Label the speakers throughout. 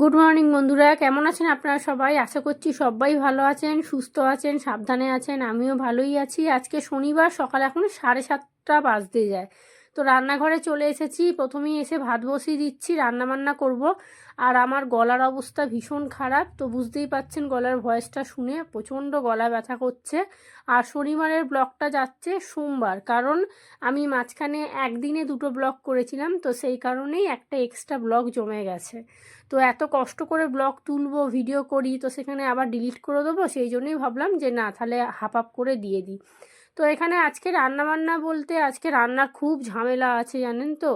Speaker 1: Good morning বন্ধুরা। কেমন আছেন আপনারা সবাই? আশা করছি সবাই ভালো আছেন, সুস্থ আছেন, সাবধানে আছেন। আমিও ভালোই আছি। আজকে শনিবার, সকাল এখন সাড়ে সাতটা বাজতে যায়। তো রান্নাঘরে চলে এসেছি। প্রথমেই এসে ভাত বসিয়ে দিচ্ছি রান্না বান্না করব। আর আমার গলার অবস্থা ভীষণ খারাপ, তো বুঝতেই পাচ্ছেন গলার ভয়েসটা শুনে প্রচণ্ড গলা ব্যথা করছে। আর শনিবারের ব্লগটা যাচ্ছে সোমবার, কারণ আমি মাঝখানে একদিনে দুটো ব্লগ করেছিলাম, তো সেই কারণেই একটা এক্সট্রা ব্লগ জমে গেছে। তো এত কষ্ট করে ব্লগ তুলবো, ভিডিও করি, তো সেখানে আবার ডিলিট করে দেবো, সেই জন্যই ভাবলাম যে না, তাহলে হাফ আপ করে দিয়ে দিই। তো এখানে আজকে রান্না বান্না বলতে আজকে রান্নার খুব ঝামেলা আছে জানেন তো।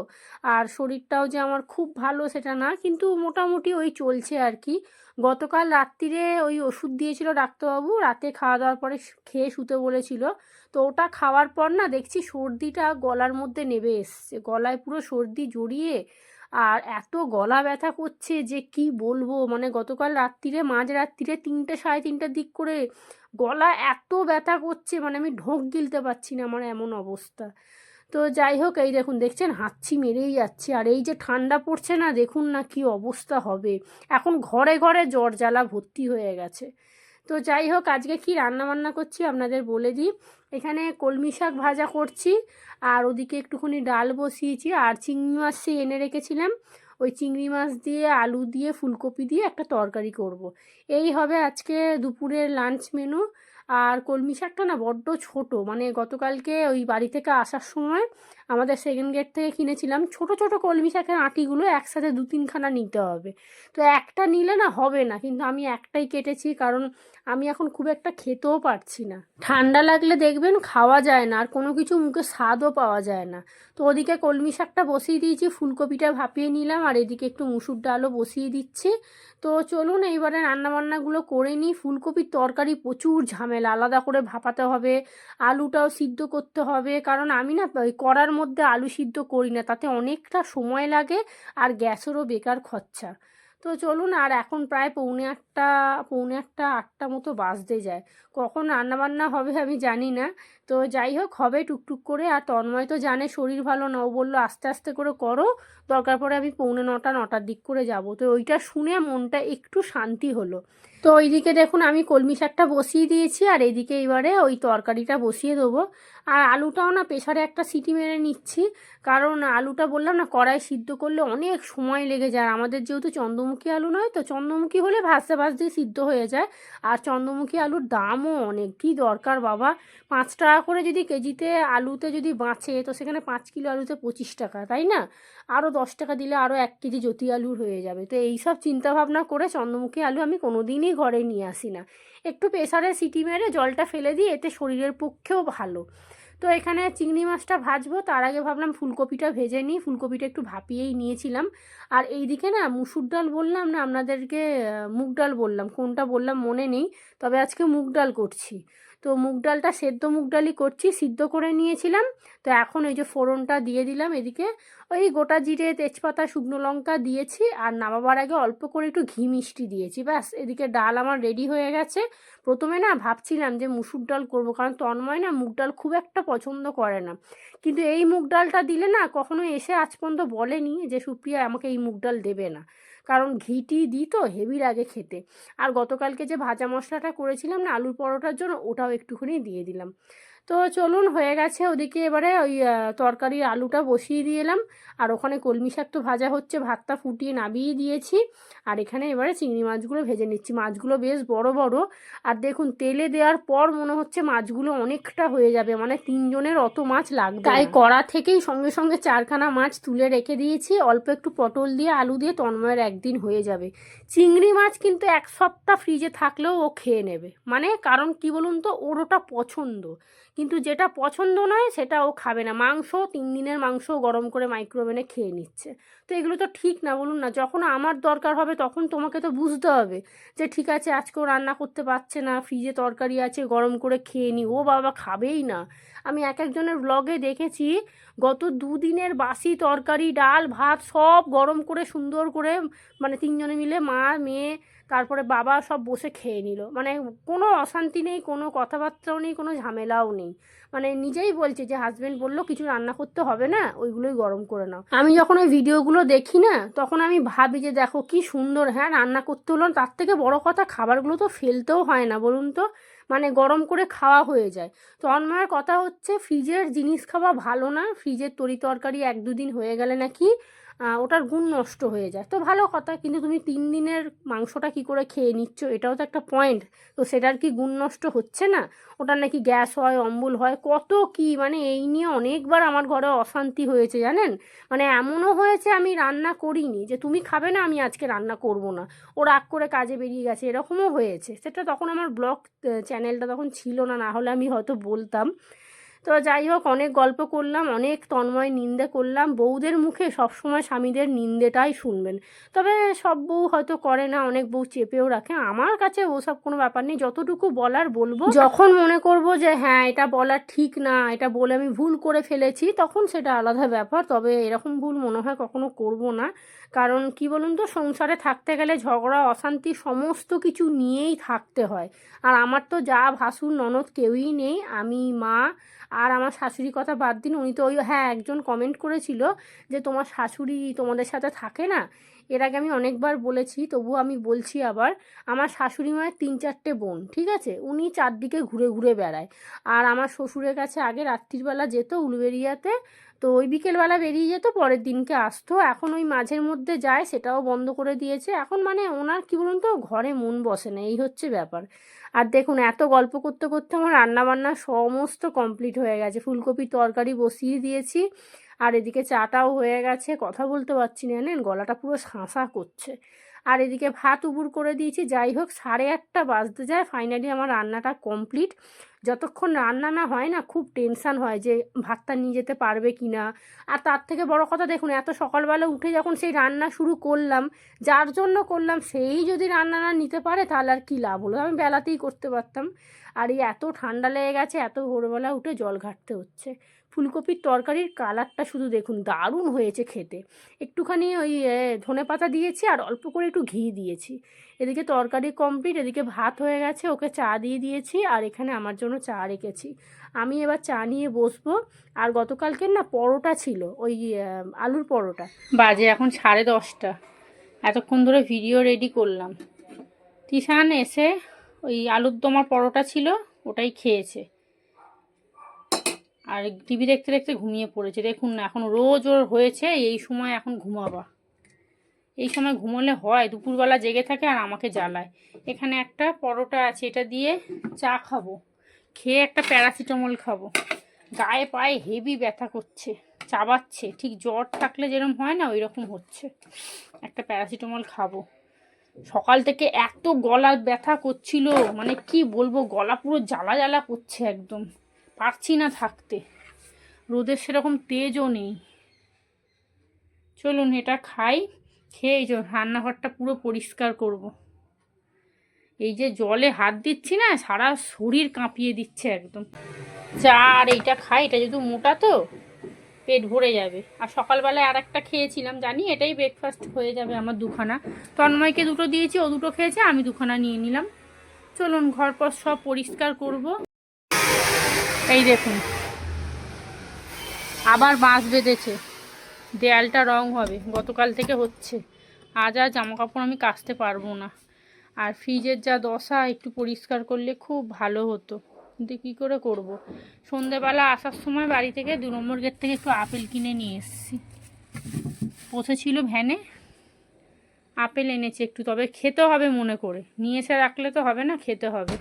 Speaker 1: আর শরীরটাও যে আমার খুব ভালো সেটা না, কিন্তু মোটামুটি ওই চলছে আর কি। গতকাল রাত্রিরে ওই ওষুধ দিয়েছিল ডাক্তারবাবু, রাতে খাওয়া দাওয়ার পরে খেয়ে শুতে বলেছিল। তো ওটা খাওয়ার পর না দেখছি সর্দিটা গলার মধ্যে নেবে এসছে। গলায় পুরো সর্দি জড়িয়ে আর এত গলা ব্যথা করছে যে কি বলব? মানে গতকাল রাত্রিরে মাঝ রাত্রিরে তিনটে সাড়ে তিনটের দিক করে গলা এত ব্যথা করছে মানে আমি ঢোক গিলতে পারছি না আমার এমন অবস্থা। তো যাই হোক, এই দেখুন, দেখছেন? হাঁচি মেরেই যাচ্ছে। আর এই যে ঠান্ডা পড়ছে না, দেখুন না কি অবস্থা হবে। এখন ঘরে ঘরে জ্বর জ্বালা ভর্তি হয়ে গেছে। তো যাই হোক, আজকে কি রান্না বান্না করছি আপনাদের বলে দিই। এখানে কলমি শাক ভাজা করছি, আর ওদিকে একটুখানি ডাল বসিয়েছি, আর চিংড়ি মাছ এনে রেখেছিলাম। ওই চিংড়ি মাছ দিয়ে, আলু দিয়ে, ফুলকপি দিয়ে একটা তরকারি করব। এই হবে আজকে দুপুরের লাঞ্চ মেনু আর কলমি শাকটা না বড্ড ছোট। মানে গতকালকে ওই বাড়ি থেকে আসার সময় আমাদের সেকেন্ড গেট থেকে কিনেছিলাম, ছোট ছোট কলমি শাকের আঁটিগুলো একসাথে দু তিনখানা নিতে হবে। তো একটা নিলে না হবে না, কিন্তু আমি একটাই কেটেছি কারণ আমি এখন খুব একটা খেতেও পারছি না। ঠান্ডা লাগলে দেখবেন খাওয়া যায় না, আর কোনো কিছু মুখে স্বাদও পাওয়া যায় না। তো ওদিকে কলমি শাকটা বসিয়ে দিয়েছি, ফুলকপিটা ভাপিয়ে নিলাম, আর এদিকে একটু মুসুর ডালও বসিয়ে দিচ্ছি। তো চলুন এইবারে রান্নাবান্নাগুলো করে নিই, ফুলকপির তরকারি প্রচুর ঝামেলা আলাদা করে ভাপাতে হবে, আলুটাও সিদ্ধ করতে হবে। কারণ আমি না ওই কড়ার মধ্যে আলু সিদ্ধ করি না, তাতে অনেকটা সময় লাগে আর গ্যাসেরও বেকার খরচা। তো চলুন আর এখন প্রায় পৌনে আটটা পৌনে আটটা আটটা মতো বাজতে যায়। কখন রান্নাবান্না হবে আমি জানি না। তো যাই হোক, হবে টুকটুক করে। আর তন্ময় তো জানে শরীর ভালো না, ও বলল আস্তে আস্তে করে করো। দরকার পড়ে আমি পৌনে নটা, নটার দিক করে যাব। তো ওইটা শুনে মনটা একটু শান্তি হলো। তো ওইদিকে দেখুন, আমি কলমি শাকটা বসিয়ে দিয়েছি। আর এদিকে এবারে ওই তরকারিটা বসিয়ে দেবো। আর আলুটাও না প্রেশারে একটা সিটি মেরে নিচ্ছি। কারণ আলুটা বললাম না, কড়াই সিদ্ধ করলে অনেক সময় লেগে যায়। আমাদের যেহেতু চন্দ্রমুখী আলু নয়, তো চন্দ্রমুখী হলে ভাজতে ভাজতে সিদ্ধ হয়ে যায়। আর চন্দ্রমুখী আলুর দামও অনেক। কী দরকার বাবা? পাঁচ টাকা করে যদি কেজিতে আলুতে যদি বাঁচে, তো সেখানে পাঁচ কিলো আলুতে পঁচিশ টাকা, তাই না? আরও দশ টাকা দিলে আরও এক কেজি জ্যোতি আলুর হয়ে যাবে। তো এই সব চিন্তাভাবনা করে চন্দ্রমুখী আলু আমি কোনো দিনই ঘরে নিয়ে আসি না। একটু প্রেসারে সিটি মেরে জলটা ফেলে দিই, এতে শরীরের পক্ষেও ভালো। তো এখানে চিংড়ি মাছটা ভাজবো, তার আগে ভাবলাম ফুলকপিটা ভেজে নিই, ফুলকপিটা একটু ভাপিয়েই নিয়েছিলাম। আর এইদিকে না মুসুর ডাল বললাম না, আপনাদেরকে মুগ ডাল বললাম, কোনটা বললাম মনে নেই, তবে আজকে মুগ ডাল করছি। তো মুগ ডালটা সেদ্ধ মুগ ডালই করছি, সিদ্ধ করে নিয়েছিলাম। তো এখন ওই যে ফোড়নটা দিয়ে দিলাম এদিকে। ওই গোটা জিরে, তেজপাতা, শুকনো লঙ্কা দিয়েছি আর নামাবার আগে অল্প করে একটু ঘি মিষ্টি দিয়েছি। ব্যাস, এদিকে ডাল আমার রেডি হয়ে গেছে। প্রথমে না ভাবছিলাম যে মুসুর ডাল করব, কারণ তন্ময় না মুগ ডাল খুব একটা পছন্দ করে না। কিন্তু এই মুগ ডালটা দিলে না কখনো এসে আজ পর্যন্ত বলেনি যে সুপ্রিয়া আমাকে এই মুগ ডাল দেবে না। কারণ ঘিটি দিই তো হেভি লাগে খেতে। আর গতকালকে যে ভাজা মশলাটা করেছিলাম না, আলুর পরোটার জন্য, ওটাও একটুখানি দিয়ে দিলাম। তো চলুন হয়ে গেছে ওদিকে এবারে ওই তরকারির আলুটা বসিয়ে দিয়ে এলাম। আর ওখানে কলমি শাক তো ভাজা হচ্ছে ভাতটা ফুটিয়ে নাবিয়ে দিয়েছি। আর এখানে এবারে চিংড়ি মাছগুলো ভেজে নিচ্ছি। মাছগুলো বেশ বড় বড়। আর দেখুন তেলে দেওয়ার পর মনে হচ্ছে মাছগুলো অনেকটা হয়ে যাবে। মানে তিনজনের অত মাছ লাগবে তাই কড়া থেকেই সঙ্গে সঙ্গে চারখানা মাছ তুলে রেখে দিয়েছি। অল্প একটু পটল দিয়ে আলু দিয়ে তন্ময়ের একদিন হয়ে যাবে। চিংড়ি মাছ কিন্তু এক সপ্তাহ ফ্রিজে থাকলেও ও খেয়ে নেবে। মানে কারণ কি বলুন তো ওর ওটা পছন্দ। কিন্তু যেটা পছন্দ নয় সেটা ও খাবে না। মাংস, তিন দিনের মাংস গরম করে মাইক্রোওভেনে খেয়ে নিচ্ছে। তো এগুলো তো ঠিক না, বলুন না। যখন আমার দরকার হবে তখন তোমাকে তো বুঝতে হবে যে ঠিক আছে আজকেও রান্না করতে পারছে না ফ্রিজে তরকারি আছে, গরম করে খেয়ে নি, ও বাবা খাবেই না। আমি এক একজনের ব্লগে দেখেছি, গত দুদিনের বাসি তরকারি, ডাল, ভাত সব গরম করে সুন্দর করে মানে তিনজনে মিলে মা, মেয়ে, তারপরে বাবা সব বসে খেয়ে নিল। মানে কোনো অশান্তি নেই, কোনো কথাবার্তাও নেই, কোনো ঝামেলাও নেই। মানে নিজেই বলছে যে হাজব্যান্ড বলল, কিছু রান্না করতে হবে না, ওইগুলোই গরম করে নাও। আমি যখন ওই ভিডিওগুলো দেখি না, তখন আমি ভাবি যে, দেখো কি সুন্দর হ্যাঁ রান্না করতে হলো তার থেকে বড় কথা খাবারগুলো তো ফেলতেও হয় না, বলুন তো। মানে গরম করে খাওয়া হয়ে যায়। তো অন্যয়ের কথা হচ্ছে, ফ্রিজের জিনিস খাওয়া ভালো না, ফ্রিজের তরি তরকারি এক দুদিন হয়ে গেলে নাকি ওটার গুণ নষ্ট হয়ে যায়। তো ভালো কথা, কিন্তু তুমি তিন দিনের মাংসটা কি করে খেয়ে নিচ্ছ, এটাও তো একটা পয়েন্ট তো সেটার কি গুণ নষ্ট হচ্ছে না? ওটার নাকি গ্যাস হয়, অম্বল হয়, কত কি? মানে এই নিয়ে অনেকবার আমার ঘরে অশান্তি হয়েছে, জানেন? মানে এমনও হয়েছে আমি রান্না করিনি যে তুমি খাবে না, আমি আজকে রান্না করব না। ও রাগ করে কাজে বেরিয়ে গেছে, এরকমও হয়েছে। সেটা তখন আমার ব্লগ চ্যানেলটা তখন ছিল না না হলে আমি হয়তো বলতাম। তো যাই হোক, অনেক গল্প করলাম, অনেক তন্ময় নিন্দে করলাম। বউদের মুখে সবসময় স্বামীদের নিন্দেটাই শুনবেন। তবে সব বউ হয়তো করে না, অনেক বউ চেপেও রাখে। আমার কাছে ওসব কোনো ব্যাপার নেই, যতটুকু বলার বলব। যখন মনে করব যে হ্যাঁ এটা বলা ঠিক না, এটা বলে আমি ভুল করে ফেলেছি, তখন সেটা আলাদা ব্যাপার। তবে এরকম ভুল মনে হয় কখনো করব না। কারণ কি বলুন তো, সংসারে থাকতে গেলে ঝগড়া, অশান্তি সমস্ত কিছু নিয়েই থাকতে হয়। আর আমার তো যা ভাসুর ননদ কেউই নেই, আমি মা আর আমার শাশুড়ির কথা বাদ দিন, উনি তো ওই হ্যাঁ একজন কমেন্ট করেছিল যে তোমার শাশুড়ি তোমাদের সাথে থাকে না? এর আগে আমি অনেকবার বলেছি, তবুও আমি বলছি আবার, আমার শাশুড়ি মায়ের তিন চারটে বোন, ঠিক আছে? উনি চারদিকে ঘুরে ঘুরে বেড়ায়। আর আমার শ্বশুরের কাছে আগে রাত্রিবেলা যেত উলুবেরিয়াতে তো ওই বিকেলবেলা বেরিয়ে যেত, পরের দিনকে আসতো। এখন ওই মাঝের মধ্যে যায়, সেটাও বন্ধ করে দিয়েছে। এখন মানে ওনার, কি বলুন তো, ঘরে মন বসে না, এই হচ্ছে ব্যাপার। আর দেখুন, এত গল্প করতে করতে আমার রান্নাবান্না সমস্ত কমপ্লিট হয়ে গেছে। ফুলকপির তরকারি বসিয়ে দিয়েছি, আর এদিকে চাটাও হয়ে গেছে। কথা বলতে পারছি না, জানেন? গলাটা পুরো শাঁসা করছে। আর এদিকে ভাত উবুর করে দিয়েছি। যাই হোক, সাড়ে আটটা বাজতে যায়। ফাইনালি আমার রান্নাটা কমপ্লিট। যতক্ষণ রান্না না হয় না, খুব টেনশান হয় যে ভাতটা নিয়ে যেতে পারবে কি না আর তার থেকে বড় কথা দেখুন, এত সকালবেলা উঠে যখন সেই রান্না শুরু করলাম, যার জন্য করলাম সেই যদি রান্না না নিতে পারে, তাহলে আর কী লাভ হলো? আমি বেলাতেই করতে পারতাম। আর এই এত ঠান্ডা লেগে গেছে, এত ভোরবেলা উঠে জল ঘাটতে হচ্ছে। ফুলকপির তরকারির কালারটা শুধু দেখুন, দারুণ হয়েছে খেতে। একটুখানি ওই ধনে পাতা দিয়েছি আর অল্প করে একটু ঘি দিয়েছি। এদিকে তরকারি কমপ্লিট এদিকে ভাত হয়ে গেছে, ওকে চা দিয়ে দিয়েছি আর এখানে আমার জন্য চা রেখেছি। আমি এবার চা নিয়ে বসবো। আর গতকালকের না পরোটা ছিল, ওই আলুর পরোটা। বাজে এখন সাড়ে দশটা। এতক্ষণ ধরে ভিডিও রেডি করলাম। তিশান এসে ওই আলুর দমার পরোটা ছিল, ওটাই খেয়েছে। আর টিভি দেখতে দেখতে ঘুমিয়ে পড়েছে। দেখুন না, এখন রোজ ওর হয়েছে, এই সময় এখন ঘুমাবা। এই সময় ঘুমোলে হয়, দুপুরবেলা জেগে থাকে আর আমাকে জ্বালায়। এখানে একটা পরোটা আছে, এটা দিয়ে চা খাব। খেয়ে একটা প্যারাসিটামল খাব। গায়ে পায়ে হেভি ব্যথা করছে, চাবাচ্ছে। ঠিক জ্বর থাকলে যেরকম হয় না ওই রকম হচ্ছে। একটা প্যারাসিটামল খাব। সকাল থেকে এত গলা ব্যথা করছিল মানে কি বলব, গলা পুরো জ্বালা জ্বালা করছে একদম। পারছি না থাকতে। রোদের সেরকম তেজও নেই। চলুন, এটা খাই, খেয়ে এই রান্নাঘরটা পুরো পরিষ্কার করব। এই যে জলে হাত দিচ্ছি না, সারা শরীর কাঁপিয়ে দিচ্ছে একদম। চা আর এইটা খাই, এটা যেহেতু মোটা তো, পেট ভরে যাবে। আর সকালবেলায় আর একটা খেয়েছিলাম, জানি, এটাই ব্রেকফাস্ট হয়ে যাবে আমার দুখানা। তন্ময়কে দুটো দিয়েছি, ও দুটো খেয়েছে, আমি দুখানা নিয়ে নিলাম। চলুন ঘর পর সব পরিষ্কার করব। এই দেখুন। আবার বাঁশ বেঁধেছে। দেয়ালটা রং হবে। গতকাল থেকে হচ্ছে। আজ আর জামা কাপড় আমি কাচতে পারব না। আর ফ্রিজের যা দশা, একটু পরিষ্কার করলে খুব ভালো হতো। কিন্তু কী করে করব। সন্ধেবেলা আসার সময় বাড়ি থেকে দু নম্বর গেট থেকে একটু আপেল কিনে নিয়ে এসেছি। পৌঁছেছিল ভ্যানে। আপেল এনেছি একটু, তবে খেতে হবে মনে করে। নিয়ে এসে রাখলে তো হবে না, খেতে হবে।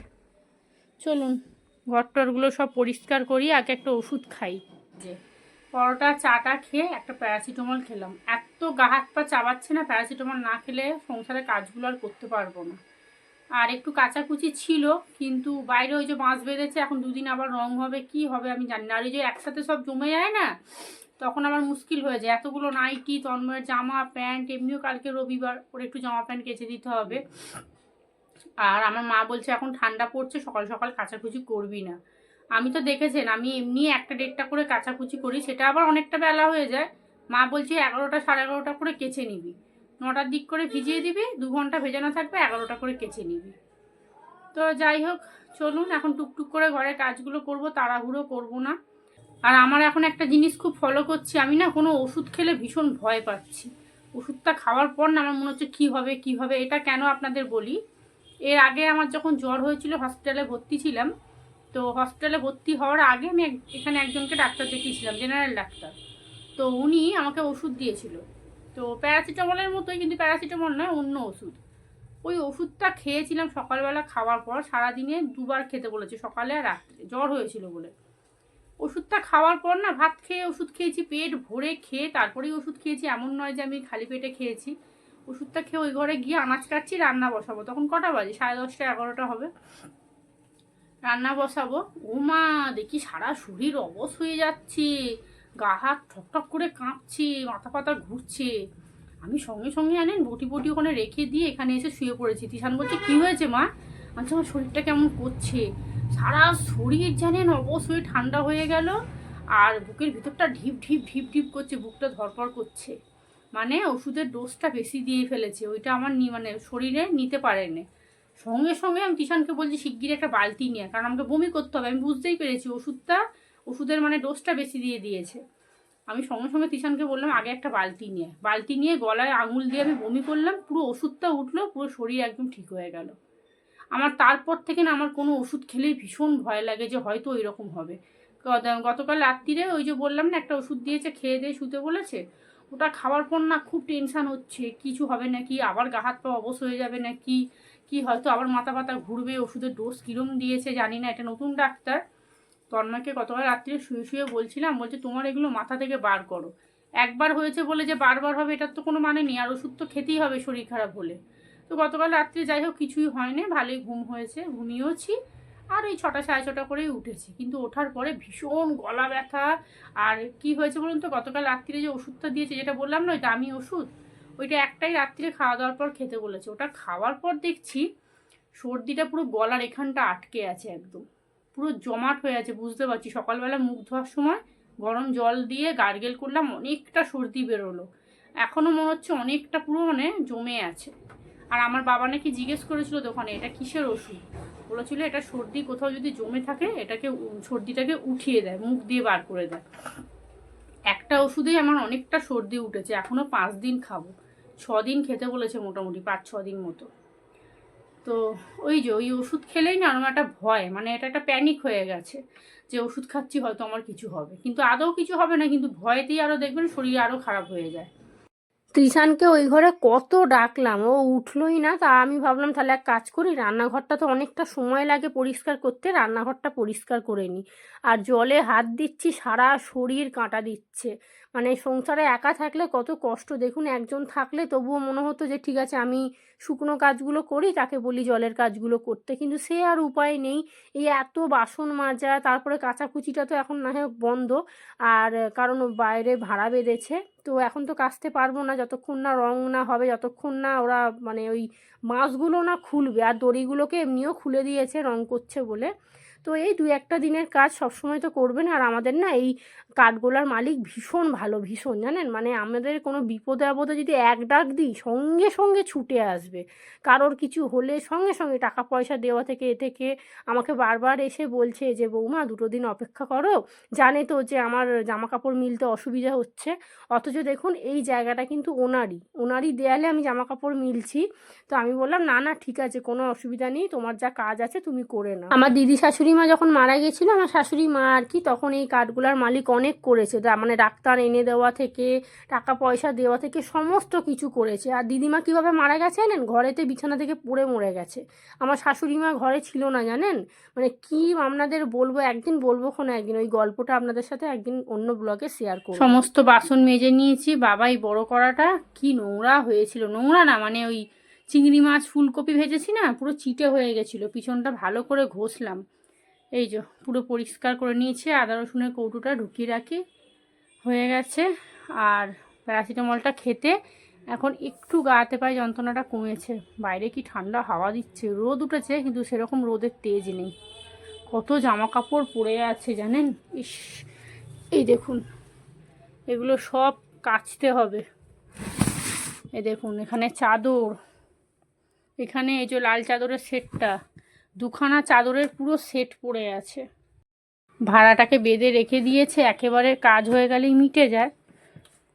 Speaker 1: চলুন। ঘরটরগুলো সব পরিষ্কার করি আগে একটা ওষুধ খাই। যে পরোটা চাটা খেয়ে একটা প্যারাসিটামল খেলাম। এত গা হাত পা চাবাচ্ছে না প্যারাসিটামল না খেলে সংসারে কাজগুলো আর করতে পারব না। আর একটু কাচাকুচি ছিল কিন্তু বাইরে ওই যে বাঁশ বেঁধেছে এখন দুদিন আবার রং হবে কি হবে আমি জানি না। আর ওই যে একসাথে সব জমে যায় না তখন আবার মুশকিল হয়ে যায়। এতগুলো নাইটি তন্ময়ের জামা প্যান্ট এমনিও কালকে রবিবার ওর একটু জামা প্যান্ট কেচে দিতে হবে। আর আমার মা বলছে, এখন ঠান্ডা পড়ছে, সকাল সকাল কাচাকুচি করবি না। আমি তো দেখেছেন, আমি এমনি একটা দেড়টা করে কাচাকুচি করি, সেটা আবার অনেকটা বেলা হয়ে যায়। মা বলছে, এগারোটা সাড়ে এগারোটা করে কেচে নিবি। নটার দিক করে ভিজিয়ে দিবি, দু ঘণ্টা ভেজানো থাকবে, এগারোটা করে কেচে নিবি।
Speaker 2: তো যাই হোক, চলুন, এখন টুকটুক করে ঘরে কাজগুলো করব, তাড়াহুড়ো করব না। আর আমার এখন একটা জিনিস খুব ফলো করছি, আমি না কোনো ওষুধ খেলে ভীষণ ভয় পাচ্ছি। ওষুধটা খাওয়ার পর না আমার মনে হচ্ছে, কী হবে কী হবে? এটা কেন আপনাদের বলি? এর আগে আমার যখন জ্বর হয়েছিল হসপিটালে ভর্তি ছিলাম। তো হসপিটালে ভর্তি হওয়ার আগে আমি এখানে একজনকে ডাক্তার দেখিয়েছিলাম জেনারেল ডাক্তার। তো উনি আমাকে ওষুধ দিয়েছিল। তো প্যারাসিটামলের মতোই, কিন্তু প্যারাসিটামল নয়, অন্য ওষুধ। ওই ওষুধটা খেয়েছিলাম সকালবেলা খাওয়ার পর, সারাদিনে দুবার খেতে বলেছে, সকালে আর রাত্রে। জ্বর হয়েছিল বলে। ওষুধটা খাওয়ার পর না, ভাত খেয়ে ওষুধ খেয়েছি, পেট ভরে খেয়ে তারপরেই ওষুধ খেয়েছি। এমন নয় যে আমি খালি পেটে খেয়েছি। ওষুধটা খেয়ে ওই ঘরে গিয়ে আনাজ কাটছি, রান্না বসাবো। তখন কটা বাজে? সাড়ে দশটা, এগারোটা হবে। রান্না বসাবো। ও মা, দেখি সারা শরীর অবশ হয়ে যাচ্ছে। গা হাত ঠকঠক করে কাঁপছে, মাথা পাতা ঘুরছে। আমি সঙ্গে সঙ্গে আনেন, বটি বটি ওখানে রেখে দিয়ে এখানে এসে শুয়ে পড়েছি। তিশান বলছে, কী হয়েছে মা? আচ্ছা আমার শরীরটা কেমন করছে? সারা শরীর জানেন অবশ হয়ে ঠান্ডা হয়ে গেল, আর বুকের ভিতরটা ঢিপ ঢিপ ঢিপ ঢিপ করছে, বুকটা ধরপড় করছে। মানে ওষুধের ডোজটা বেশি দিয়ে ফেলেছে। ওইটা আমার নি মানে শরীরে নিতে পারেনি। সঙ্গে সঙ্গে আমি কিষানকে বলছি শিগগির একটা বালতি নিয়ে কারণ আমাকে বমি করতে হবে। আমি বুঝতেই পেরেছি, ওষুধটা, ওষুধের মানে ডোজটা বেশি দিয়ে দিয়েছে। আমি সঙ্গে সঙ্গে তিশানকে বললাম, আগে একটা বালতি নিয়ে বালতি নিয়ে গলায় আঙুল দিয়ে আমি বমি করলাম, পুরো ওষুধটা উঠল, পুরো শরীর একদম ঠিক হয়ে গেল। আমার তারপর থেকে না আমার কোনো ওষুধ খেলেই ভীষণ ভয় লাগে যে হয়তো ওই রকম হবে গতকাল রাত্রিরে ওই যে বললাম না, একটা ওষুধ দিয়েছে, খেয়ে দিয়ে শুতে বলেছে ওটা খাওয়ার পর না খুব টেনশান হচ্ছে। কিছু হবে নাকি? আবার গা হাত পা অবশ হয়ে যাবে নাকি? কি হয়তো আবার মাথা পাতা ঘুরবে, ওষুধের ডোজ কীরম দিয়েছে জানি না, এটা নতুন ডাক্তার। তন্ময়কে গতকাল রাত্রে শুয়ে শুয়ে বলছিলাম, বলছে তোমার এগুলো মাথা থেকে বার করো। একবার হয়েছে বলে যে বারবার হবে, এটার তো কোনো মানে নেই, আর ওষুধ তো খেতেই হবে শরীর খারাপ হলে। তো গতকাল রাত্রে যাই হোক, কিছুই হয়নি, ভালোই ঘুম হয়েছে, ঘুমিয়েওছি। আর ওই ছটা সাড়ে ছটা করেই উঠেছি। কিন্তু ওঠার পরে ভীষণ গলা ব্যথা। আর কি হয়েছে বলুন তো? গতকাল রাত্রিরে যে ওষুধটা দিয়েছে, যেটা বললাম না, ওই দামি ওষুধ, ওইটা একটাই রাত্রিরে খাওয়া দাওয়ার পর খেতে বলেছে। ওটা খাওয়ার পর দেখছি সর্দিটা পুরো গলার এখানটা আটকে আছে একদম। পুরো জমাট হয়ে আছে, বুঝতে পারছি। সকালবেলা মুখ ধোয়ার সময় গরম জল দিয়ে গার্গেল করলাম, অনেকটা সর্দি বেরোলো। এখনও মনে হচ্ছে অনেকটা পুরো মানে জমে আছে। আর আমার বাবা নাকি জিজ্ঞেস করেছিল দোকানে, এটা কিসের ওষুধ? বলেছিল এটা সর্দি কোথাও যদি জমে থাকে, এটাকে সর্দিটাকে উঠিয়ে দেয়, মুখ দিয়ে বার করে দেয়। একটা ওষুধেই আমার অনেকটা সর্দি উঠেছে এখনও পাঁচ দিন খাব। ছ দিন খেতে বলেছে মোটামুটি, পাঁচ, ছ দিন মতো। তো ওই যে, ওই ওষুধ খেলেই না আমার একটা ভয় মানে এটা একটা প্যানিক হয়ে গেছে যে ওষুধ খাচ্ছি, হয়তো আমার কিছু হবে। কিন্তু আদৌ কিছু হবে না, কিন্তু ভয়তেই আরও দেখবেন শরীর আরও খারাপ হয়ে যায়। ত্রিশানকে ওই ঘরে কত ডাকলাম, ও উঠলোই না। তা আমি ভাবলাম, তাহলে এক কাজ করি, রান্নাঘরটা তো অনেকটা সময় লাগে পরিষ্কার করতে, রান্নাঘরটা পরিষ্কার করে নিই আর জলে হাত দিচ্ছি, সারা শরীর কাঁটা দিচ্ছে। মানে সংসারে একা থাকলে কত কষ্ট। দেখুন, একজন থাকলে তবুও মনে হতো যে, ঠিক আছে, আমি শুকনো কাজগুলো করি, তাকে বলি জলের কাজগুলো করতে। কিন্তু সে আর উপায় নেই। এই এত বাসন মাজা, তারপরে কাচাকুচিটা তো এখন না হয় বন্ধ, আর কারণ বাইরে ভাড়া বেঁধেছে, তো এখন তো কাচতে পারব না। যতক্ষণ না রং না হবে, যতক্ষণ না ওরা মানে ওই মাছগুলো না খুলবে, আর দড়িগুলোকে এমনিও খুলে দিয়েছে, রং করছে বলে। তো এই দু একটা দিনের কাজ সবসময় তো করবেন। আর আমাদের না এই কাঠগোলার মালিক ভীষণ ভালো, ভীষণ জানেন? মানে আমাদের কোনো বিপদে আপদে যদি এক ডাক দিই, সঙ্গে সঙ্গে ছুটে আসবে। কারোর কিছু হলে সঙ্গে সঙ্গে টাকা পয়সা দেওয়া থেকে এ থেকে আমাকে বারবার এসে বলছে যে, বৌমা, দুটো দিন অপেক্ষা করো। জানে তো যে আমার জামা কাপড় মিলতে অসুবিধা হচ্ছে। অথচ দেখুন, এই জায়গাটা কিন্তু ওনারই। ওনারই দেয়ালে আমি জামা কাপড় মিলছি। তো আমি বললাম, না না, ঠিক আছে, কোনো অসুবিধা নেই। তোমার যা কাজ আছে তুমি করে নাও। আমার দিদি শাশুড়ি মা যখন মারা গেছিল, আমার শাশুড়ি মা আর কি, তখন এই কাঠগুলার মালিক অনেক করেছে। মানে ডাক্তার এনে দেওয়া থেকে, টাকা পয়সা দেওয়া থেকে সমস্ত কিছু করেছে। আর দিদিমা কীভাবে মারা গেছে জানেন? ঘরেতে বিছানা থেকে পড়ে মরে গেছে। আমার শাশুড়ি মা ঘরে ছিল না জানেন? মানে কি আপনাদের বলব, একদিন বলব কোনো একদিন, ওই গল্পটা আপনাদের সাথে একদিন অন্য ব্লগে শেয়ার করব। সমস্ত বাসন মেজে নিয়েছি, বাবাই বড় করাটা, কি নোংরা হয়েছিল। নোংরা না মানে ওই চিংড়ি মাছ, ফুলকপি ভেজেছি না, পুরো চিটে হয়ে গেছিল। পিছনটা ভালো করে ঘষলাম। এই যে, পুরো পরিষ্কার করে নিয়েছি, আদা, রসুনের কৌটোটা ঢুকিয়ে রাখি, হয়ে গেছে। আর প্যারাসিটামলটা খেতে এখন একটু গাতে পায়ে যন্ত্রণাটা কমেছে। বাইরে কি ঠান্ডা হাওয়া দিচ্ছে? রোদ উঠেছে, কিন্তু সেরকম রোদের তেজ নেই। কত জামা কাপড় পরে আছে জানেন? ইস, এই দেখুন, এগুলো সব কাচতে হবে। এ দেখুন, এখানে চাদর, এখানে এই যে লাল চাদরের সেটটা
Speaker 1: দুখানা চাদরের পুরো সেট পড়ে আছে। ভাড়াটাকে বেঁধে রেখে দিয়েছে, একেবারে কাজ হয়ে গেলেই মিটে যায়।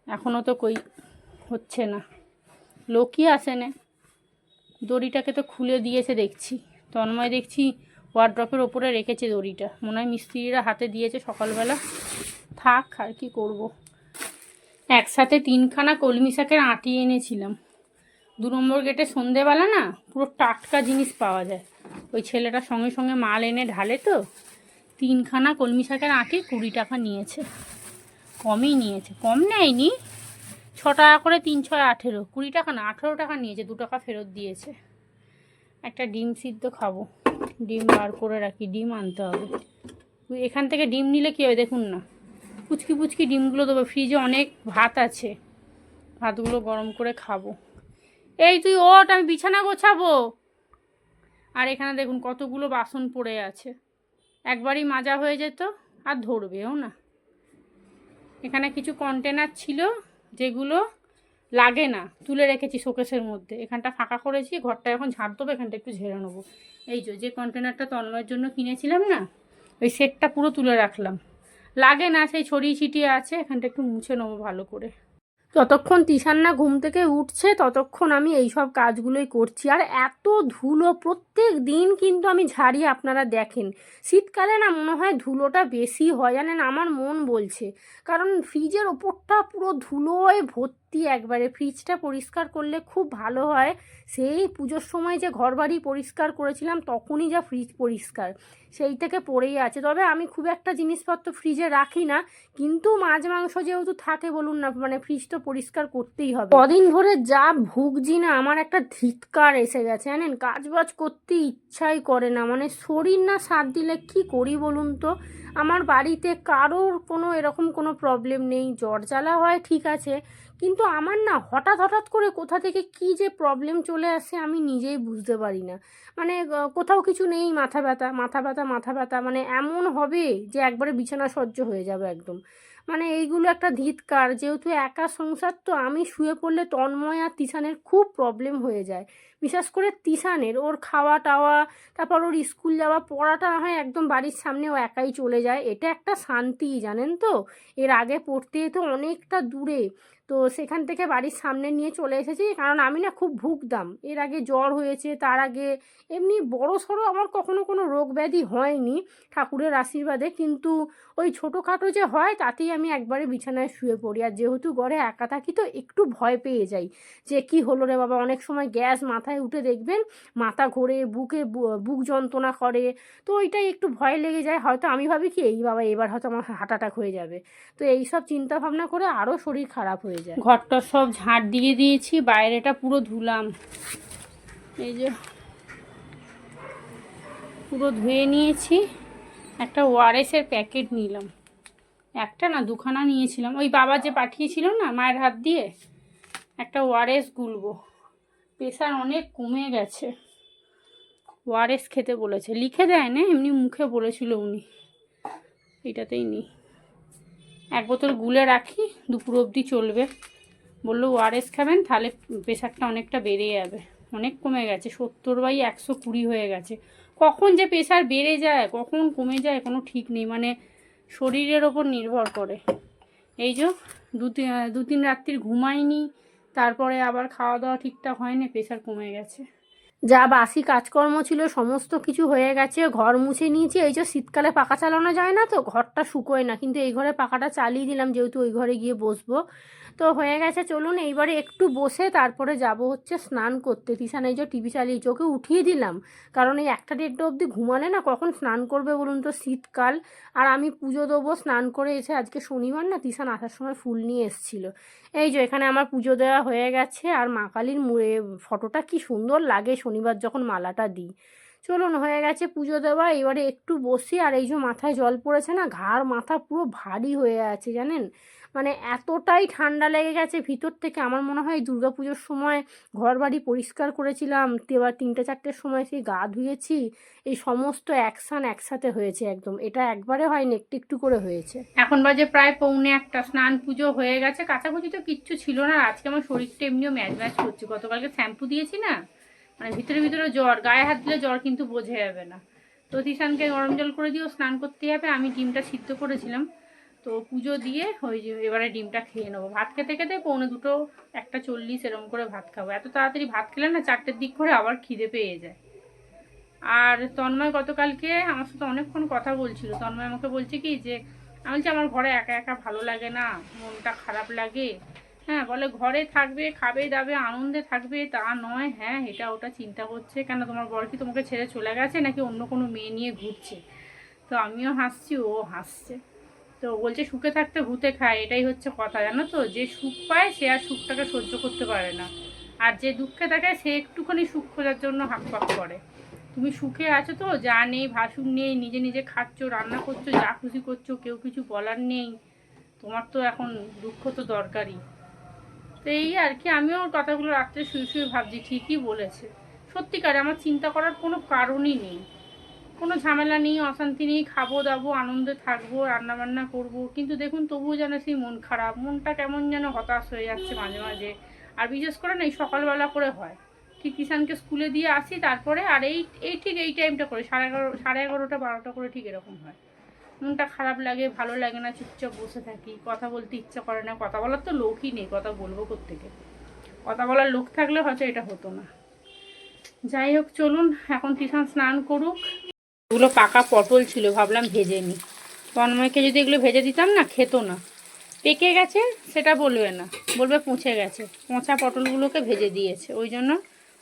Speaker 1: এখনও তো কই, হচ্ছে না। লোকই আসে না। দড়িটাকে তো খুলে দিয়েছে, দেখছি। তন্ময় দেখছি ওয়ার্ড্রপের ওপরে রেখেছে দড়িটা। মনে হয় মিস্ত্রিরা হাতে দিয়েছে সকালবেলা। থাক, আর কি করব। একসাথে তিনখানা কলমি শাকের আটি এনেছিলাম। দু নম্বর গেটে সন্ধেবেলা না, পুরো টাটকা জিনিস পাওয়া যায়। ওই ছেলেটা সঙ্গে সঙ্গে মাল এনে ঢালে তো, তিনখানা কলমি শাকের আটি কুড়ি টাকা নিয়েছে। কমই নিয়েছে, কম নেয়নি। ছ টাকা করে তিন ছয় আঠেরো, কুড়ি টাকা না, আঠেরো টাকা নিয়েছে, দু টাকা ফেরত দিয়েছে। একটা ডিম সিদ্ধ খাব, ডিম বার করে রাখি, ডিম আনতে হবে। এখান থেকে ডিম নিলে কী হবে দেখুন না, পুচকি পুচকি ডিমগুলো দেবো, ফ্রিজে অনেক ভাত আছে, ভাতগুলো গরম করে খাব। এই তুই ওট, আমি বিছানা গোছাবো। আর এখানে দেখুন কতগুলো বাসন পড়ে আছে। একবারই মাজা হয়ে যেত, আর ধরবেও না। এখানে কিছু কন্টেনার ছিল যেগুলো লাগে না, তুলে রেখেছি শোকেসের মধ্যে। এখানটা ফাঁকা করেছি, ঘরটা এখন ঝাড় দেবো, এখানটা একটু ঝেড়ে নেব। এই যে যে কন্টেনারটা তন্ময়ের জন্য কিনেছিলাম না, ওই সেটটা পুরো তুলে রাখলাম। লাগে না, সেই ছড়িয়ে ছিটিয়ে আছে, এখানটা একটু মুছে নেব ভালো করে। যতক্ষণ তিশান্না ঘুম থেকে উঠছে, ততক্ষণ আমি এই সব কাজগুলোই করছি। আর এত ধুলো প্রত্যেক দিন কিন্তু আমি ঝাড়ি আপনারা দেখেন। শীতকালে না মনে হয় ধুলোটা বেশি হয়, জানেন? আমার মন বলছে। কারণ ফ্রিজের ওপরটা পুরো ধুলোয় ভর্তি একবারে ফ্রিজটা পরিষ্কার করলে খুব ভালো হয়। সেই পুজোর সময় যে ঘরবাড়ি পরিষ্কার করেছিলাম, তখনই যা ফ্রিজ পরিষ্কার। সেই থেকে পড়েই আছে। তবে আমি খুব একটা জিনিসপত্র ফ্রিজে রাখি না, কিন্তু মাছ মাংস যেহেতু থাকে, বলুন না মানে ফ্রিজ তো পরিষ্কার করতেই হবে। কদিন ধরে যা ভুগছি না, আমার একটা ধিৎকার এসে গেছে, জানেন? কাজ বাজ করতে ইচ্ছাই করে না মানে শরীর না সাথ দিলে কি করি বলুন তো? আমার বাড়িতে কারোর কোনো এরকম কোনো প্রবলেম নেই। জ্বর জ্বালা হয়, ঠিক আছে কিন্তু আমার না হঠাৎ হঠাৎ করে কোথা থেকে কি যে প্রবলেম চলে আসে আমি নিজেই বুঝতে পারি না। মানে কোথাও কিছু নেই, মাথা ব্যথা মাথা ব্যথা মাথা ব্যথা মানে এমন হবে যে একবারে বিছানা সহ্য হয়ে যাবে একদম। মানে এইগুলো একটা ধিৎকার, যেহেতু একা সংসার, তো আমি শুয়ে পড়লে তন্ময় আর তিশানের খুব প্রবলেম হয়ে যায়। বিশেষ করে তিশানের, ওর খাওয়া, টাওয়া, তারপর ওর স্কুল যাওয়া, পড়াটা না হয় একদম বাড়ির সামনে ও একাই চলে যায়। এটা একটা শান্তি, জানেন তো? এর আগে পড়তে তো অনেকটা দূরে। তো সেখান থেকে বাড়ির সামনে নিয়ে চলে এসেছি। কারণ আমি না খুব ভুগতাম এর আগে জ্বর হয়েছে, তার আগে এমনি বড় সড়ো আমার কখনো কোনো রোগ ব্যাধি হয়নি ঠাকুরের আশীর্বাদে। কিন্তু ওই ছোটোখাটো যে হয়, তাতেই আমি একবারে বিছানায় শুয়ে পড়ি। আর যেহেতু ঘরে একা থাকি, তো একটু ভয় পেয়ে যাই যে কি হলো রে বাবা? অনেক সময় গ্যাস মাথায় উঠে দেখবেন, মাথা ঘোরে, বুকে বুক যন্ত্রণা করে। তো ওইটাই একটু ভয় লেগে যায়। হয়তো আমি ভাবি কি, এই বাবা, এবার হয়তো আমার হার্ট অ্যাটাক হয়ে যাবে। তো এই সব চিন্তা ভাবনা করে আরও শরীর খারাপ হয়ে যায়। ঘরটা সব ঝাঁট দিয়ে দিয়েছি, বাইরেটা পুরো ধুলাম। এই যে পুরো ধুয়ে নিয়েছি, একটা ওআরএসের প্যাকেট নিলাম। একটা না, দুখানা নিয়েছিলাম। ওই বাবা যে পাঠিয়েছিল না, মায়ের হাত দিয়ে, একটা ওআরএস গুলবো। প্রেশার অনেক কমে গেছে। ওআরএস খেতে বলেছে। লিখে দেয় না, এমনি মুখে বলেছিল উনি। এটাতেই নিই। এক বোতল গুলে রাখি, দুপুর অবধি চলবে। বলল, ওআরএস খাবেন, তাহলে প্রেশারটা অনেকটা বেড়ে যাবে। অনেক কমে গেছে, সত্তর বাই একশো কুড়ি হয়ে গেছে। কখন যে প্রেশার বেড়ে যায়, কখন কমে যায়, কোনো ঠিক নেই মানে শরীরের ওপর নির্ভর করে। এই যে, দু তিন দু তিন রাত্রির ঘুমাইনি, তারপরে আবার খাওয়া দাওয়া ঠিকঠাক হয়নি, প্রেশার কমে গেছে। যা বাসি কাজকর্ম ছিল, সমস্ত কিছু হয়ে গেছে, ঘর মুছে নিয়েছি। এই যে শীতকালে পাখা চালানো যায় না তো, ঘরটা শুকোয় না। কিন্তু এই ঘরে পাখাটা চালিয়ে দিলাম, যেহেতু ওই ঘরে গিয়ে বসবো। তো হয়ে গেছে, চলুন এইবারে একটু বসে তারপরে যাব হচ্ছে স্নান করতে। তিশান এই যে টিভি চালিয়ে ওকে উঠিয়ে দিলাম, কারণ এই একটা দেড়টা অবধি ঘুমালে না কখন স্নান করবে বলুন তো শীতকাল। আর আমি পুজো দেবো, স্নান করে এসে আজকে শনিবার না তিশান আসার সময় ফুল নিয়ে এসেছিল। এই যে এখানে আমার পুজো দেওয়া হয়ে গেছে, আর মা কালীর ফটোটা কি সুন্দর লাগে শনিবার যখন মালাটা দিই। চলুন হয়ে গেছে পুজো দেওয়া এবারে একটু বসি, আর এই যে মাথায় জল পড়েছে না, ঘাড়, মাথা পুরো ভারী হয়ে আছে জানেন? মানে এতটাই ঠান্ডা লেগে গেছে। ভিতর থেকে আমার মনে হয় পুজোর সময় ঘর বাড়ি পরিষ্কার করেছিলাম। এবার তিনটে চারটের সময় সেই গা ধুয়েছি। এই সমস্ত অ্যাকশান একসাথে হয়েছে একদম। এটা একবারে হয়নি, একটু একটু করে হয়েছে। এখন বাজে প্রায় পৌনে একটা। স্নান পুজো হয়ে গেছে। কাছাকুচি তো কিচ্ছু ছিল না। আজকে আমার শরীরটা এমনিও ম্যাচ ম্যাচ করছে। গতকালকে শ্যাম্পু দিয়েছি না?
Speaker 2: মানে ভিতরে ভিতরে জ্বর। গায়ে হাত দিলে জ্বর কিন্তু বোঝা যাবে না। তো তিশানকে গরম জল করে দিও, স্নান করতে যাবে। আমি ডিমটা সিদ্ধ করেছিলাম। তো পুজো দিয়ে ওই যে এবারে ডিমটা খেয়ে নেব। ভাত খেতে খেতে পৌনে দুটো, একটা চল্লিশ এরকম করে ভাত খাব। এত তাড়াতাড়ি ভাত খেলে না চারটের দিক করে আবার খিদে পেয়ে যায়। আর তন্ময় গতকালকে আমার সাথে অনেকক্ষণ কথা বলছিল। তন্ময় আমাকে বলছে কি যে, আমি বলছি, আমার ঘরে একা একা ভালো লাগে না, মনটা খারাপ লাগে। হ্যাঁ বলে, ঘরে থাকবে, খাবে, দাবে, আনন্দে থাকবে, তা নয়। হ্যাঁ এটা ওটা চিন্তা করছে। কেন, তোমার বর কি তোমাকে ছেড়ে চলে গেছে নাকি অন্য কোনো মেয়ে নিয়ে ঘুরছে? তো আমিও হাসছি, ও হাসছে। তো বলছে সুখে থাকতে ভূতে খায়, এটাই হচ্ছে কথা, জানো তো? যে সুখ পায় সে আর সুখটাকে সহ্য করতে পারে না। আর যে দুঃখে থাকে সে একটুখানি সুখ খোঁজার জন্য হাঁক পাক করে। তুমি সুখে আছো তো? যা নেই ভাসুক নেই, নিজে নিজে খাচ্ছো, রান্না করছ, যা খুশি করছ, কেউ কিছু বলার নেই। তোমার তো এখন দুঃখ তো দরকারই। তো এই আর কি, আমিও কথাগুলো রাত্রে শুয়ে শুয়ে ভাবছি, ঠিকই বলেছে। সত্যিকার আমার চিন্তা করার কোনো কারণই নেই। কোনো ঝামেলা নেই, অশান্তি নেই, খাব, দাবো, আনন্দে থাকব রান্না বান্না করব। কিন্তু দেখুন, তবুও যেন সেই মন খারাপ, মনটা কেমন যেন হতাশ হয়ে যাচ্ছে মাঝে মাঝে। আর বিশেষ করে না, এই সকালবেলা করে হয়। ঠিক কিষানকে স্কুলে দিয়ে আসি, তারপরে আর এই এই ঠিক এই টাইমটা করে, সাড়ে এগারো, সাড়ে এগারোটা, বারোটা করে ঠিক এরকম হয়। মনটা খারাপ লাগে, ভালো লাগে না, চুপচাপ বসে থাকি, কথা বলতে ইচ্ছা করে না, কথা বলার তো লোকই নেই, কথা বলব কোত্থেকে? কথা বলার লোক থাকলে হয়তো এটা হতো না। যাই হোক, চলুন, এখন কিষান স্নান করুক। এগুলো পাকা পটল ছিল, ভাবলাম ভেজে নিই। তন্ময়কে যদি এগুলো ভেজে দিতাম না, খেত না। পেকে গেছে, সেটা বলবে না। বলবে পচে গেছে। পচা পটলগুলোকে ভেজে দিয়েছে। ওই জন্য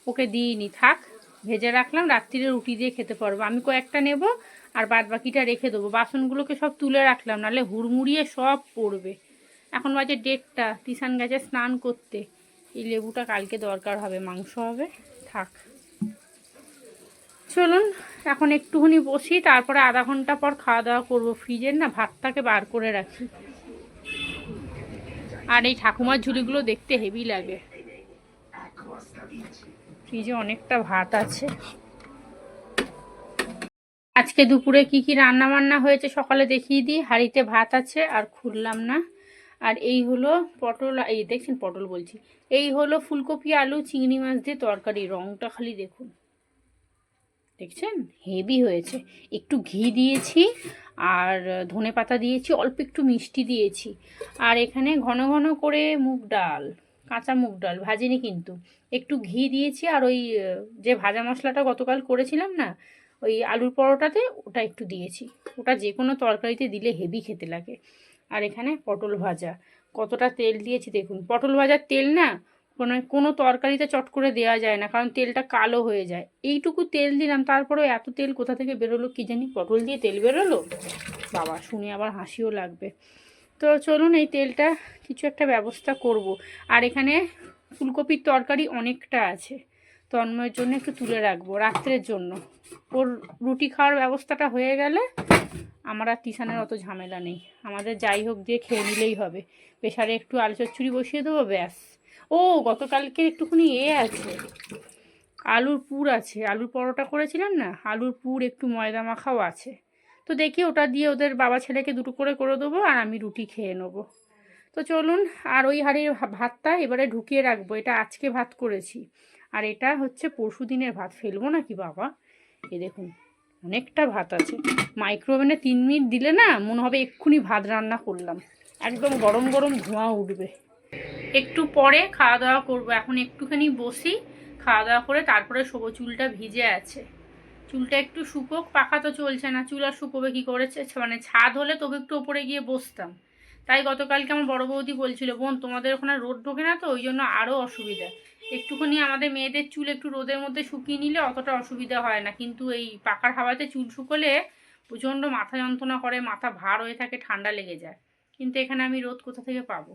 Speaker 2: ওকে দিইনি। থাক, ভেজে রাখলাম, রাত্রিরে রুটি দিয়ে খেতে পারব। আমি কয়েকটা নেব আর বাদ বাকিটা রেখে দেবো। বাসনগুলোকে সব তুলে রাখলাম, নাহলে হুড়মুড়িয়ে সব পড়বে। এখন বাজে ডেটটা তিসান গেছে স্নান করতে। এই লেবুটা কালকে দরকার হবে, মাংস হবে। থাক। চলুন, এখন একটুখানি বসি, তারপরে আধা ঘণ্টা পর খাওয়া দাওয়া করব। ফ্রিজের না ভাতটাকে বার করে রাখি। আর এই ঠাকুমার ঝুড়িগুলো দেখতে হেভি লাগে। ফ্রিজে অনেকটা ভাত আছে। আজকে দুপুরে কি কি রান্না বান্না হয়েছে সকালে দেখিয়ে দিই। হাঁড়িতে ভাত আছে, আর খুললাম না। আর এই হলো পটল, এই দেখছেন পটল বলছি। এই হলো ফুলকপি, আলু, চিংড়ি মাছ দিয়ে তরকারি। রংটা খালি দেখুন। দেখছেন? হেভি হয়েছে। একটু ঘি দিয়েছি আর ধনে পাতা দিয়েছি, অল্প একটু মিষ্টি দিয়েছি। আর এখানে ঘন ঘন করে মুগ ডাল, কাঁচা মুগ ডাল ভাজিনি কিন্তু। একটু ঘি দিয়েছি আর ওই যে ভাজা মশলাটা গতকাল করেছিলাম না, ওই আলুর পরোটাতে ওটা একটু দিয়েছি। ওটা যে কোনো তরকারিতে দিলে হেভি খেতে লাগে। আর এখানে পটল ভাজা। কতটা তেল দিয়েছি দেখুন। পটল ভাজার তেল না কোনো কোনো তরকারিতে চট করে দেওয়া যায় না, কারণ তেলটা কালো হয়ে যায়। এইটুকু তেল দিলাম, তারপরেও এত তেল কোথা থেকে বেরোলো কি জানি, পটল দিয়ে তেল বেরোলো? বাবা, শুনে আবার হাসিও লাগবে। তো চলুন এই তেলটা কিছু একটা ব্যবস্থা করব। আর এখানে ফুলকপির তরকারি অনেকটা আছে তন্ময়ের জন্য একটু তুলে রাখব, রাত্রের জন্য। ওর রুটি খাওয়ার ব্যবস্থাটা হয়ে গেলে আমার আর তিসানের অত ঝামেলা নেই। আমাদের যাই হোক, দিয়ে খেয়ে নিলেই হবে। প্রেশারে একটু আলু চচ্চড়ি বসিয়ে দেবো, ব্যাস। ও, গতকালকে একটুখানি এ আছে। আলুর পুর আছে। আলুর পরোটা করেছিলাম না? আলুর পুর, একটু ময়দা মাখাও আছে। তো দেখি ওটা দিয়ে ওদের বাবা ছেলেকে দুটো করে করে দেবো আর আমি রুটি খেয়ে নেব। তো চলুন, আর ওই হাঁড়ির ভাতটা এবারে ঢুকিয়ে রাখব। এটা আজকে ভাত করেছি। আর এটা হচ্ছে পরশু দিনের ভাত। ফেলব নাকি বাবা? এ দেখুন, অনেকটা ভাত আছে। মাইক্রোওভেনে তিন মিনিট দিলে না মনে হবে এক্ষুনি ভাত রান্না করলাম। একদম গরম গরম ধোঁয়া উঠবে। একটু পরে খাওয়া দাওয়া করব। এখন একটুখানি বসি, খাওয়া দাওয়া করে তারপরে শোবো, চুলটা ভিজে আছে। চুলটা একটু শুকোক, পাখা তো চলছে না, চুল আর শুকোবে কী করেছে মানে ছাদ হলে তবে একটু ওপরে গিয়ে বসতাম। তাই গতকালকে আমার বড় বৌদি বলছিল, বোন, তোমাদের ওখানে রোদ ঢোকে না তো, ওই জন্য আরও অসুবিধা। একটুখানি আমাদের মেয়েদের চুল একটু রোদের মধ্যে শুকিয়ে নিলে অতটা অসুবিধা হয় না। কিন্তু এই পাকার হাওয়াতে চুল শুকোলে প্রচণ্ড মাথা যন্ত্রণা করে, মাথা ভার হয়ে থাকে, ঠান্ডা লেগে যায়। কিন্তু এখানে আমি রোদ কোথা থেকে পাবো?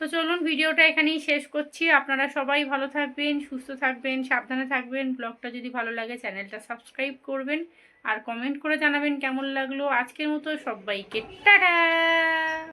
Speaker 2: তো চলুন ভিডিওটা এখানেই শেষ করছি। আপনারা সবাই ভালো থাকবেন, সুস্থ থাকবেন, সাবধানে থাকবেন। ব্লগটা যদি ভালো লাগে, চ্যানেলটা সাবস্ক্রাইব করবেন। আর কমেন্ট করে জানাবেন কেমন লাগল। আজকের মতো সবাইকে, টাটা!